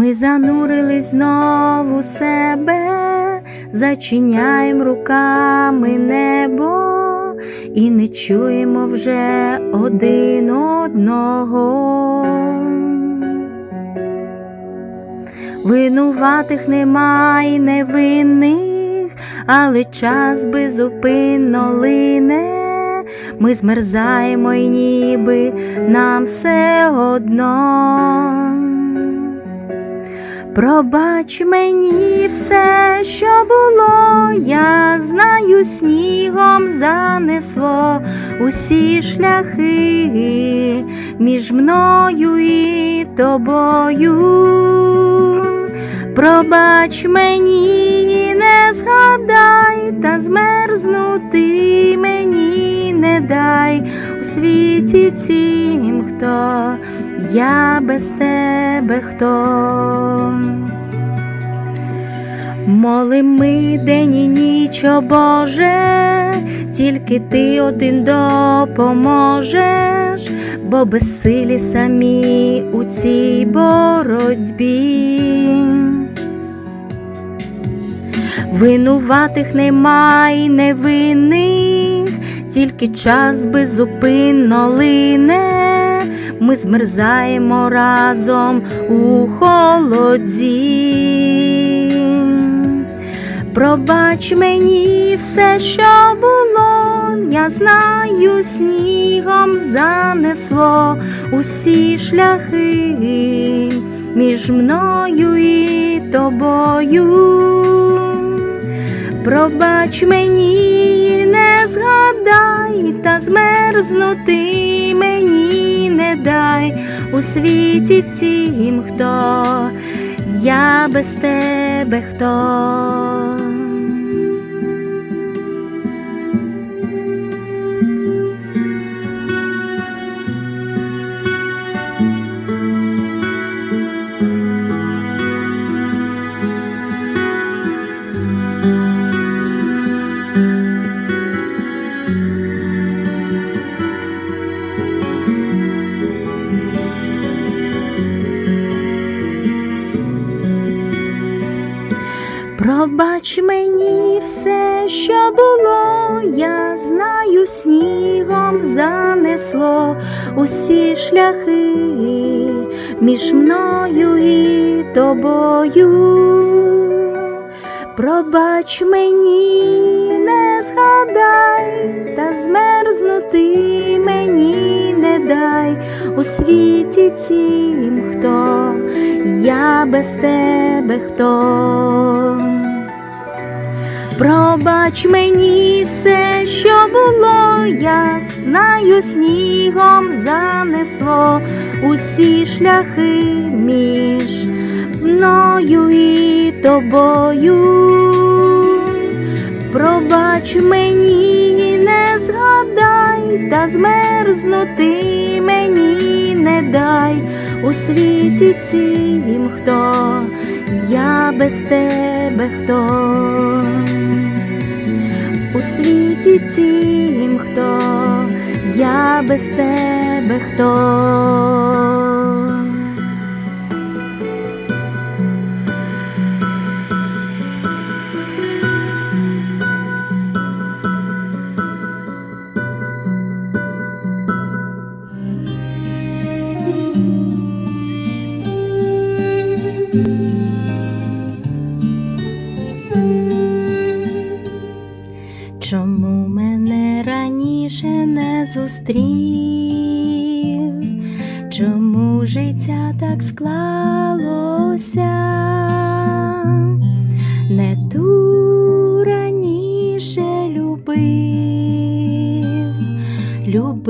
Ми занурились знову себе, зачиняємо руками небо і не чуємо вже один одного. Винуватих немає невинних, але час безупинно лине. Ми змерзаємо і ніби нам все одно. Пробач мені все, що було, я знаю, снігом занесло усі шляхи між мною і тобою. Пробач мені, не згадай, та змерзнути мені не дай у світі цім, хто я без тебе хто. Молим ми день і ніч, о Боже, тільки ти один допоможеш, бо безсилі самі у цій боротьбі. Винуватих немає невинних, тільки час безупинно лине, ми змерзаємо разом у холоді. Пробач мені все, що було, я знаю, снігом занесло усі шляхи між мною і тобою. Пробач мені, не згадай, та змерзнути мені дай у світі цім, хто я без тебе хто. Пробач мені все, що було, я знаю, снігом занесло усі шляхи між мною і тобою. Пробач мені, не згадай, та змерзнути мені не дай у світі цім, хто я без тебе хто. Пробач мені все, що було, я знаю, снігом занесло усі шляхи між мною і тобою. Пробач мені, не згадай, та змерзнути мені не дай у світі цім, хто я без тебе хто. У світі цім, хто я без тебе хто.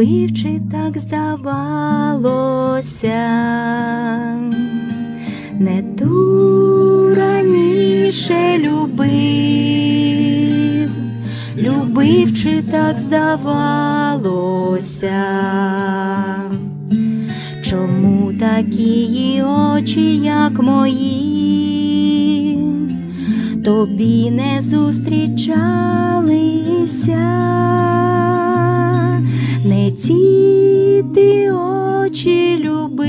Любив так здавалося, не ту раніше любив. Любив, чи так здавалося. Чому такі очі, як мої, тобі не зустрічалися, не ті ти очі любив,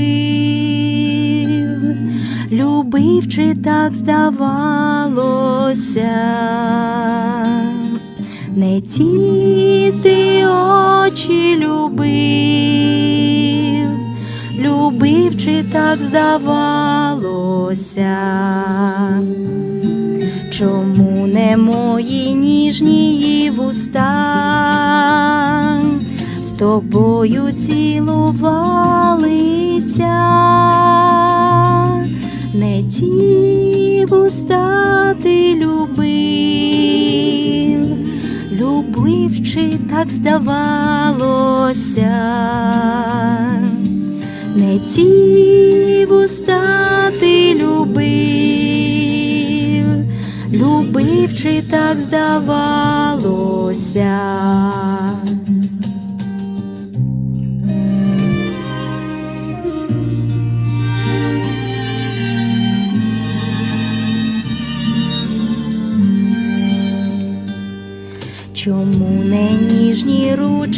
любив. чи так здавалося, не ті ти очі любив, любив, чи так здавалося. Чому не мої ніжні вуста тобою цілувалися? Не ті вуста ти любив, любив, чи так здавалося? Не ті вуста ти любив, любив, чи так здавалося.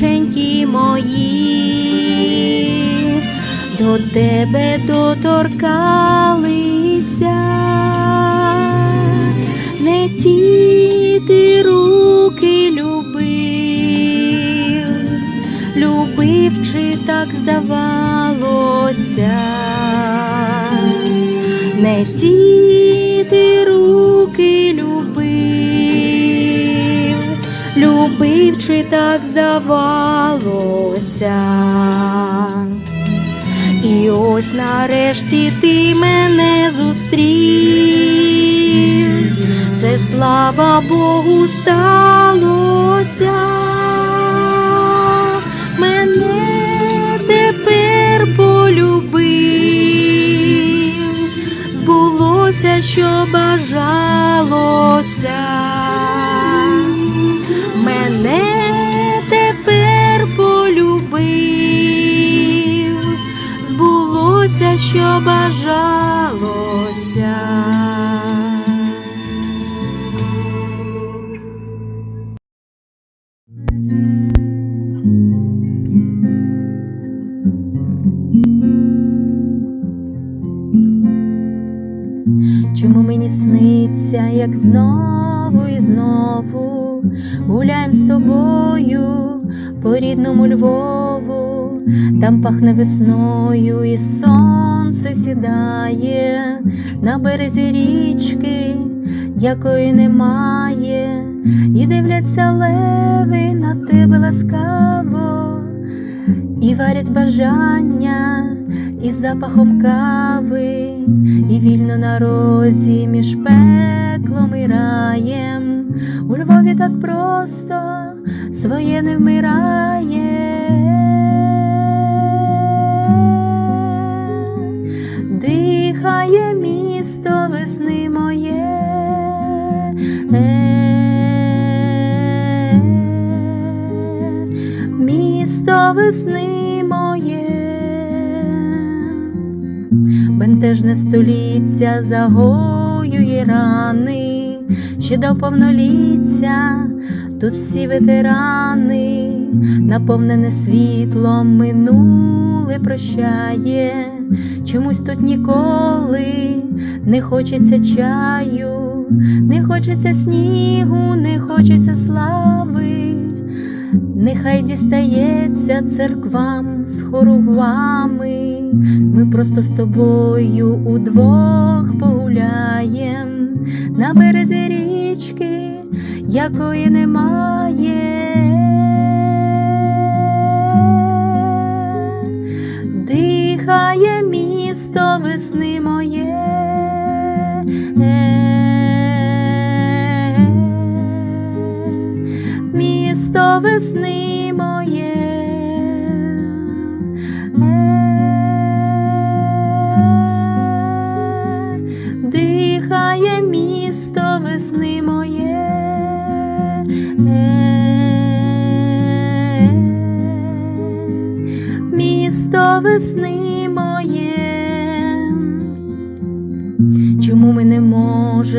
Рученьки мої до тебе доторкалися, не ті ти руки любив, любив, чи так здавалося, любив, чи так здавалося. І ось нарешті ти мене зустрів, це слава Богу сталося. Мене тепер полюбив, збулося, що бажалося. Збулося, що бажалося. Чому мені сниться, як знову і знову гуляєм з тобою по рідному Львову, там пахне весною, і сонце сідає на березі річки, якої немає, і дивляться леви на тебе ласкаво, і варять бажання із запахом кави, і вільно на розі між пеклом і раєм. У Львові так просто своє не вмирає. Дихає місто весни моє. Місто весни моє. Бентежне століття загоює рани, ще до повноліття тут всі ветерани, наповнене світлом минуле прощає, чомусь тут ніколи не хочеться чаю, не хочеться снігу, не хочеться слави. Нехай дістається церквам з хоругвами, ми просто з тобою удвох погуляєм на березі річки, якої немає. Дихає місто весни моє. Місто весни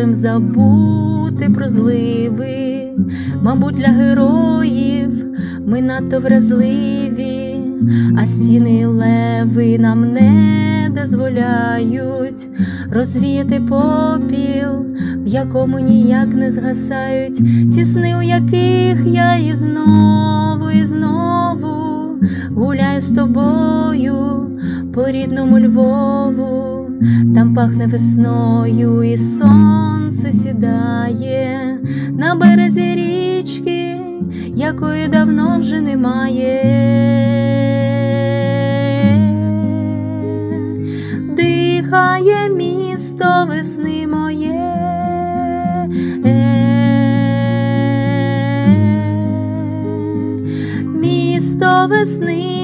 можемо забути про зливи? Мабуть, для героїв ми надто вразливі, а стіни леви нам не дозволяють розвіяти попіл, в якому ніяк не згасають ті сни, у яких я і знову, і знову гуляю з тобою по рідному Львову, там пахне весною, і сонце сідає на березі річки, якої давно вже немає. Дихає місто весни моє. Місто весни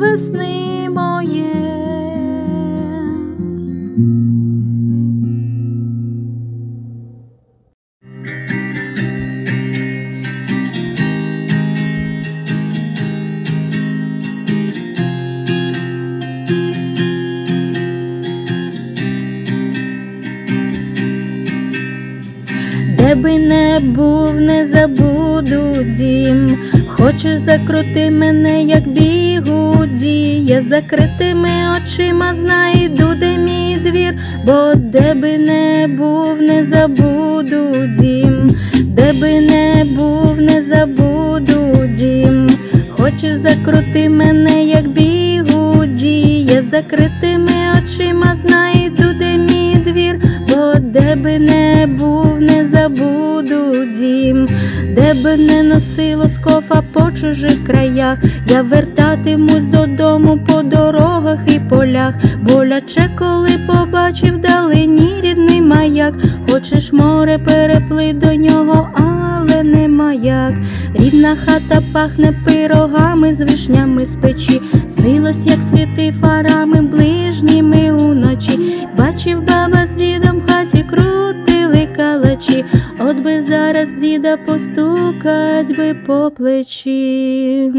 весни моє. Де би не був, не забуду дім. Хочеш закрути мене, як бігуді, я закритими очима знайду, де мій двір, бо де би не був, не забуду дім, де би не був, не забуду дім. Хочеш закрути мене, як бігу дія закритими очима знайду, би не був, не забуду дім, де би не носило скофа по чужих краях, я вертатимусь додому по дорогах і полях, боляче, коли побачив вдалині рідний маяк, хочеш море переплий до нього, але нема як. Рідна хата пахне пирогами з вишнями з печі, снилось, як світи фарами ближніми зараз постукать би по плечі.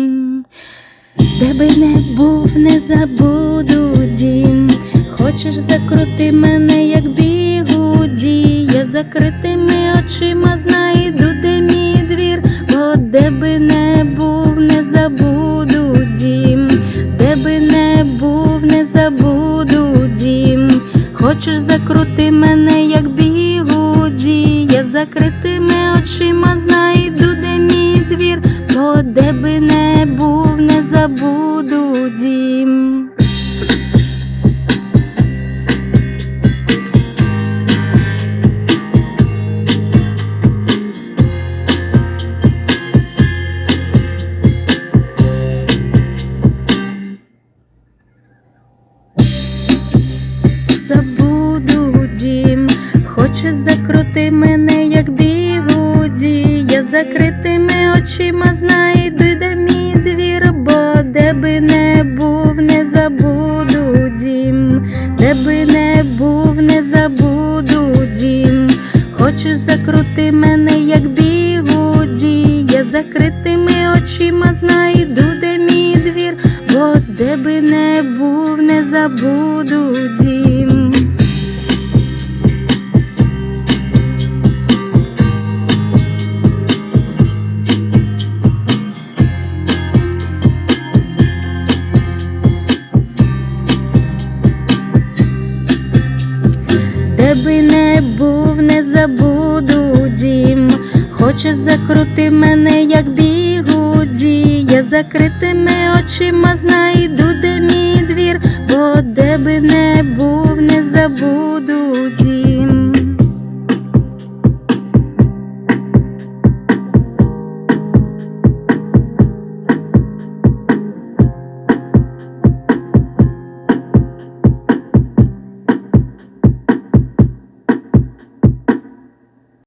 Де би не був, не забуду дім. Хочеш закрути мене, як бігуді, я закритими очима знайду, де мій двір, бо де би не був, не забуду дім, де би не був, не забуду дім. Хочеш закрути мене, як бігуді, я закритими хоче закрути мене, як бігуді, я закритими очима знайду, де мій двір, бо де би не був, не забуду дім, де би не був, не забуду дім, хочеш закрути мене, як бігуді, я закритими очима знайду, де мій двір, бо де би не був, не забуду дім. Мене, як бігуді, я закритими очима знайду, де мій двір, бо де би не був, не забудуть.